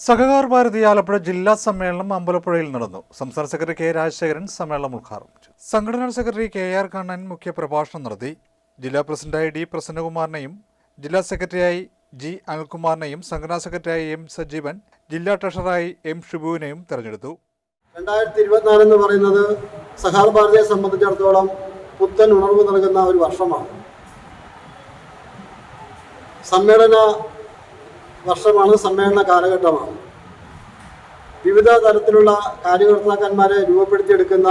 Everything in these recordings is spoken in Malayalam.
സഹകാർ ഭാരതി ആലപ്പുഴ ജില്ലാ സമ്മേളനം അമ്പലപ്പുഴയിൽ നടന്നു. സംസ്ഥാന സെക്രട്ടറി കെ രാജശേഖരൻ സമ്മേളനം ഉദ്ഘാടനം സംഘടനാ സെക്രട്ടറി കെ ആർ കണ്ണൻ മുഖ്യ പ്രഭാഷണം നടത്തി. ജില്ലാ പ്രസിഡന്റായി ഡി പ്രസന്നകുമാറിനെയും ജില്ലാ സെക്രട്ടറിയായി ജി അനിൽകുമാറിനെയും സംഘടനാ സെക്രട്ടറിയായി എം സജീവൻ ജില്ലാ ട്രഷററായി എം ഷിബുവിനെയും തെരഞ്ഞെടുത്തു. രണ്ടായിരത്തി ഇരുപത്തിനാല് എന്ന് പറയുന്നത് സഹാർ ഭാരതിയെ സംബന്ധിച്ചിടത്തോളം പുത്തൻ ഉണർവ് നൽകുന്ന ഒരു വർഷമാണ്. സമ്മേളന വർഷമാണ് സമ്മേളന കാലഘട്ടമാണ്. വിവിധ തരത്തിലുള്ള കാര്യകർത്താക്കന്മാരെ രൂപപ്പെടുത്തിയെടുക്കുന്ന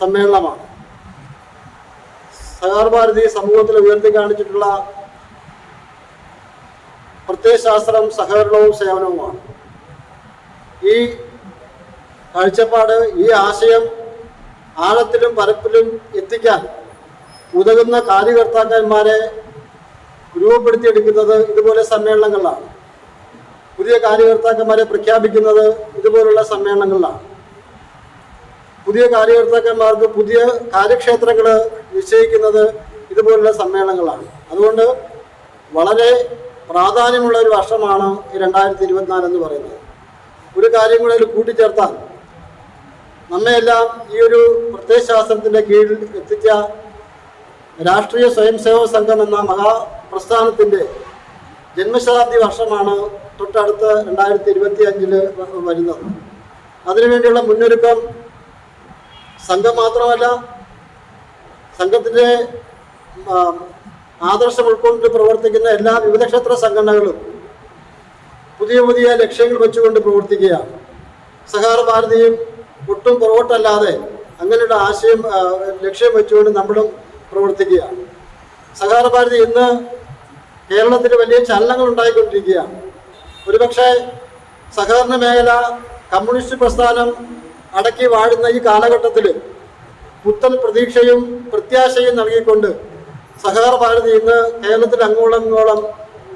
സമ്മേളനമാണ്. സഹാർ ഭാരതി സമൂഹത്തിൽ ഉയർത്തി കാണിച്ചിട്ടുള്ള പ്രത്യയശാസ്ത്രം സഹകരണവും സേവനവുമാണ്. ഈ കാഴ്ചപ്പാട് ഈ ആശയം ആഴത്തിലും പരപ്പിലും എത്തിക്കാൻ ഉതകുന്ന കാര്യകർത്താക്കന്മാരെ രൂപപ്പെടുത്തിയെടുക്കുന്നത് ഇതുപോലെ സമ്മേളനങ്ങളിലാണ് പുതിയ കാര്യകർത്താക്കന്മാരെ പ്രഖ്യാപിക്കുന്നത് ഇതുപോലുള്ള സമ്മേളനങ്ങളിലാണ് പുതിയ കാര്യകർത്താക്കന്മാർക്ക് പുതിയ കാര്യക്ഷേത്രങ്ങൾ നിശ്ചയിക്കുന്നത് ഇതുപോലുള്ള സമ്മേളനങ്ങളാണ്. അതുകൊണ്ട് വളരെ പ്രാധാന്യമുള്ള ഒരു വർഷമാണ് ഈ രണ്ടായിരത്തി ഇരുപത്തിനാല് എന്ന് പറയുന്നത്. ഒരു കാര്യം കൂടെ കൂട്ടിച്ചേർത്താൽ നമ്മയെല്ലാം ഈ ഒരു പ്രത്യയശാസ്ത്രത്തിന്റെ കീഴിൽ എത്തിച്ച രാഷ്ട്രീയ സ്വയംസേവക സംഘം എന്ന മഹാപ്രസ്ഥാനത്തിന്റെ ജന്മശതാബ്ദി വർഷമാണ് തൊട്ടടുത്ത രണ്ടായിരത്തി ഇരുപത്തി അഞ്ചിൽ വരുന്നത്. അതിനുവേണ്ടിയുള്ള മുന്നൊരുക്കം സംഘം മാത്രമല്ല സംഘത്തിന്റെ ആദർശം ഉൾക്കൊണ്ട് പ്രവർത്തിക്കുന്ന എല്ലാ വിവിധ ക്ഷേത്ര സംഘടനകളും പുതിയ പുതിയ ലക്ഷ്യങ്ങൾ വെച്ചുകൊണ്ട് പ്രവർത്തിക്കുകയാണ്. സഹാർ ഭാരതിയും ഒട്ടും പുറകോട്ടല്ലാതെ അങ്ങനെയുള്ള ആശയം ലക്ഷ്യം വെച്ചുകൊണ്ട് നമ്മളും പ്രവർത്തിക്കുകയാണ്. സഹാർ ഭാരതി ഇന്ന് കേരളത്തിൽ വലിയ ചലനങ്ങൾ ഉണ്ടായിക്കൊണ്ടിരിക്കുകയാണ്. ഒരുപക്ഷെ സഹകരണ മേഖല കമ്മ്യൂണിസ്റ്റ് പ്രസ്ഥാനം അടക്കി വാഴുന്ന ഈ കാലഘട്ടത്തിൽ പുത്തൻ പ്രതീക്ഷയും പ്രത്യാശയും നൽകിക്കൊണ്ട് സഹകരണ ഭാരതി ഇന്ന് കേരളത്തിൽ അങ്ങോളം ഇങ്ങോളം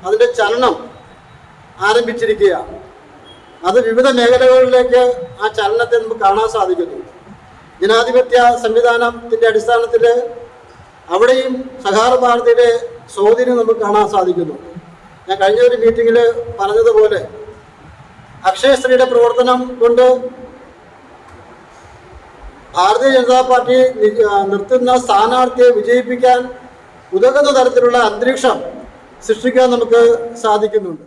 അതിന്റെ ചലനം ആരംഭിച്ചിരിക്കുകയാണ്. അത് വിവിധ മേഖലകളിലേക്ക് ആ ചലനത്തെ നമുക്ക് കാണാൻ സാധിക്കുന്നു. ജനാധിപത്യ സംവിധാനത്തിന്റെ അടിസ്ഥാനത്തിൽ അവിടെയും സഹാർ ഭാരതിയുടെ സ്വാധീനം നമുക്ക് കാണാൻ സാധിക്കുന്നു. ഞാൻ കഴിഞ്ഞ ഒരു മീറ്റിങ്ങിൽ പറഞ്ഞതുപോലെ അക്ഷയശ്രീയുടെ പ്രവർത്തനം കൊണ്ട് ഭാരതീയ ജനതാ പാർട്ടി നിർത്തുന്ന സ്ഥാനാർത്ഥിയെ വിജയിപ്പിക്കാൻ ഉതകുന്ന തരത്തിലുള്ള അന്തരീക്ഷം സൃഷ്ടിക്കാൻ നമുക്ക് സാധിക്കുന്നുണ്ട്.